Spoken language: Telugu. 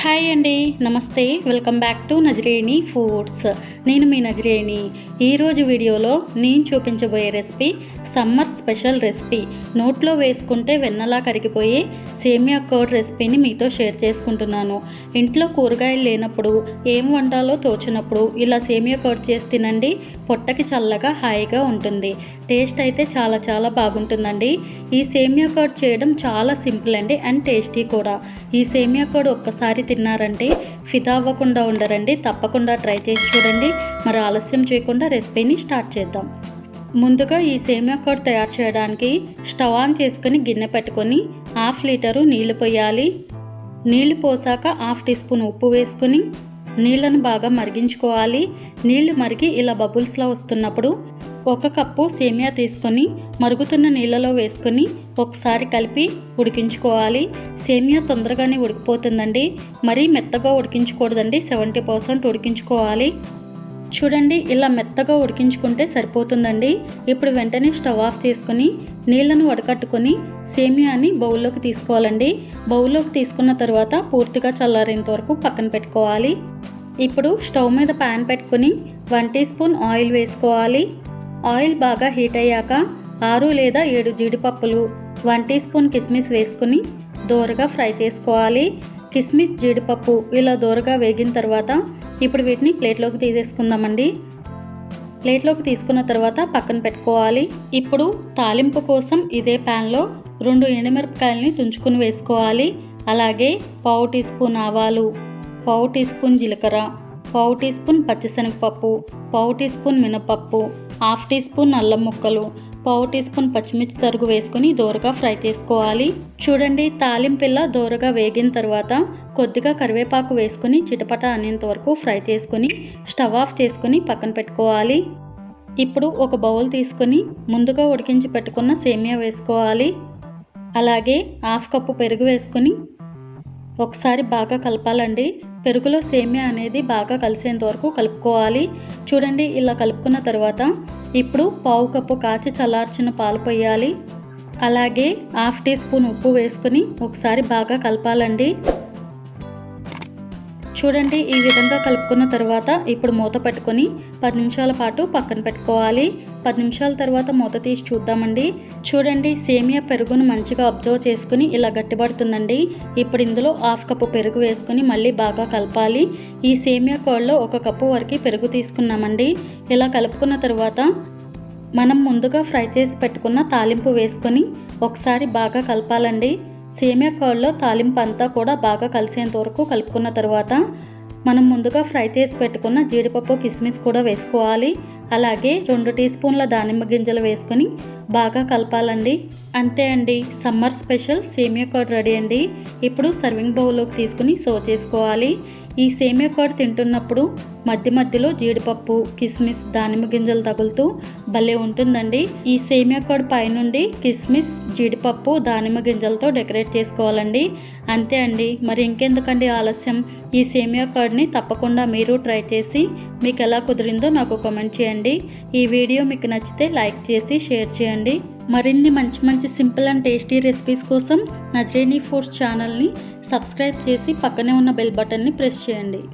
హాయ్ అండి నమస్తే. Welcome back to Nazareni foods. నేను మీ నజరేణి ఈరోజు వీడియోలో నేను చూపించబోయే రెసిపీ సమ్మర్ స్పెషల్ రెసిపీ. నోట్లో వేసుకుంటే వెన్నలా కరిగిపోయి సేమియా కర్డ్ రెసిపీని మీతో షేర్ చేసుకుంటున్నాను. ఇంట్లో కూరగాయలు లేనప్పుడు ఏం వండాలో తోచినప్పుడు ఇలా సేమియా కర్డ్ చేసి తినండి. పొట్టకి చల్లగా హాయిగా ఉంటుంది. టేస్ట్ అయితే చాలా చాలా బాగుంటుందండి. ఈ సేమియా కర్డ్ చేయడం చాలా సింపుల్ అండి అండ్ టేస్టీ కూడా. ఈ సేమియా కర్డ్ ఒక్కసారి తిన్నారంటే ఫిదా అవ్వకుండా ఉండరండి. తప్పకుండా ట్రై చేసి చూడండి. మరి ఆలస్యం చేయకుండా రెసిపీని స్టార్ట్ చేద్దాం. ముందుగా ఈ సేమియా కర్డ్ తయారు చేయడానికి స్టవ్ ఆన్ చేసుకొని గిన్నె పెట్టుకొని హాఫ్ లీటరు నీళ్ళు పోయాలి. నీళ్ళు పోసాక హాఫ్ టీ స్పూన్ ఉప్పు వేసుకొని నీళ్ళను బాగా మరిగించుకోవాలి. నీళ్ళు మరిగి ఇలా బబుల్స్లో వస్తున్నప్పుడు ఒక కప్పు సేమియా తీసుకొని మరుగుతున్న నీళ్ళలో వేసుకొని ఒకసారి కలిపి ఉడికించుకోవాలి. సేమియా తొందరగానే ఉడికిపోతుందండి. మరీ మెత్తగా ఉడికించకూడదండి. సెవెంటీ పర్సెంట్ ఉడికించుకోవాలి. చూడండి ఇలా మెత్తగా ఉడికించుకుంటే సరిపోతుందండి. ఇప్పుడు వెంటనే స్టవ్ ఆఫ్ చేసుకొని నీళ్ళను వడకట్టుకొని సేమియాని బౌల్లోకి తీసుకోవాలండి. బౌల్లోకి తీసుకున్న తర్వాత పూర్తిగా చల్లారేంత వరకు పక్కన పెట్టుకోవాలి. ఇప్పుడు స్టవ్ మీద ప్యాన్ పెట్టుకొని వన్ టీ స్పూన్ ఆయిల్ వేసుకోవాలి. ఆయిల్ బాగా హీట్ అయ్యాక ఆరు లేదా ఏడు జీడిపప్పులు వన్ టీ స్పూన్ కిస్మిస్ వేసుకుని దోరగా ఫ్రై చేసుకోవాలి. కిస్మిస్ జీడిపప్పు ఇలా దూరగా వేగిన తర్వాత ఇప్పుడు వీటిని ప్లేట్లోకి తీసేసుకుందామండి. ప్లేట్లోకి తీసుకున్న తర్వాత పక్కన పెట్టుకోవాలి. ఇప్పుడు తాలింపు కోసం ఇదే ప్యాన్లో రెండు ఎండుమిరపకాయలని తుంచుకుని వేసుకోవాలి. అలాగే పావు టీ స్పూన్ ఆవాలు పావు టీ స్పూన్ జీలకర్ర పావు టీ స్పూన్ పచ్చిశనగపప్పు పావు టీ స్పూన్ మినపప్పు హాఫ్ టీ స్పూన్ అల్లం ముక్కలు పావు టీ స్పూన్ పచ్చిమిర్చి తరుగు వేసుకుని దోరగా ఫ్రై చేసుకోవాలి. చూడండి తాలింపిల్ల దోరగా వేగిన తర్వాత కొద్దిగా కరివేపాకు వేసుకుని చిటపట అనేంత వరకు ఫ్రై చేసుకొని స్టవ్ ఆఫ్ చేసుకుని పక్కన పెట్టుకోవాలి. ఇప్పుడు ఒక బౌల్ తీసుకొని ముందుగా ఉడికించి పెట్టుకున్న సేమియా వేసుకోవాలి. అలాగే హాఫ్ కప్పు పెరుగు వేసుకొని ఒకసారి బాగా కలపాలండి. పెరుగులో సేమియా అనేది బాగా కలిసేంత వరకు కలుపుకోవాలి. చూడండి ఇలా కలుపుకున్న తర్వాత ఇప్పుడు పావు కప్పు కాచి చల్లార్చిన పాలు పోయాలి అలాగే హాఫ్ టీ స్పూన్ ఉప్పు వేసుకుని ఒకసారి బాగా కలపాలండి. చూడండి ఈ విధంగా కలుపుకున్న తర్వాత ఇప్పుడు మూత పెట్టుకొని పది నిమిషాల పాటు పక్కన పెట్టుకోవాలి. పది నిమిషాల తర్వాత మూత తీసి చూద్దామండి. చూడండి సేమియా పెరుగును మంచిగా అబ్జర్వ్ చేసుకుని ఇలా గట్టిపడుతుందండి. ఇప్పుడు ఇందులో హాఫ్ కప్పు పెరుగు వేసుకుని మళ్ళీ బాగా కలపాలి. ఈ సేమియా కోళ్ళలో ఒక కప్పు వరకు పెరుగు తీసుకున్నామండి. ఇలా కలుపుకున్న తర్వాత మనం ముందుగా ఫ్రై చేసి పెట్టుకున్న తాలింపు వేసుకొని ఒకసారి బాగా కలపాలండి. సేమియా కర్డ్లో తాలింపు అంతా కూడా బాగా కలిసేంత వరకు కలుపుకున్న తర్వాత మనం ముందుగా ఫ్రై చేసి పెట్టుకున్న జీడిపప్పు కిస్మిస్ కూడా వేసుకోవాలి. అలాగే రెండు టీ స్పూన్ల దానిమ్మ గింజలు వేసుకొని బాగా కలపాలండి. అంతే అండి సమ్మర్ స్పెషల్ సేమియా కర్డ్ రెడీ అండి. ఇప్పుడు సర్వింగ్ బౌల్లోకి తీసుకుని సర్వ్ చేసుకోవాలి. ఈ సేమియా కర్డ్ తింటున్నప్పుడు మధ్య మధ్యలో జీడిపప్పు కిస్మిస్ దానిమ్మ గింజలు తగులుతూ భలే ఉంటుందండి. ఈ సేమియా కర్డ్ పైనుండి కిస్మిస్ జీడిపప్పు దానిమ్మ గింజలతో డెకరేట్ చేసుకోవాలండి. అంతే అండి. మరి ఇంకెందుకండి ఆలస్యం? ఈ సేమియా కర్డ్ని తప్పకుండా మీరు ట్రై చేసి మీకు ఎలా కుదిరిందో నాకు కామెంట్ చేయండి. ఈ వీడియో మీకు నచ్చితే లైక్ చేసి షేర్ చేయండి. మరిన్ని మంచి మంచి సింపుల్ అండ్ టేస్టీ రెసిపీస్ కోసం నజరేనీ ఫుడ్స్ ఛానల్ని సబ్స్క్రైబ్ చేసి పక్కనే ఉన్న బెల్ బటన్ని ప్రెస్ చేయండి.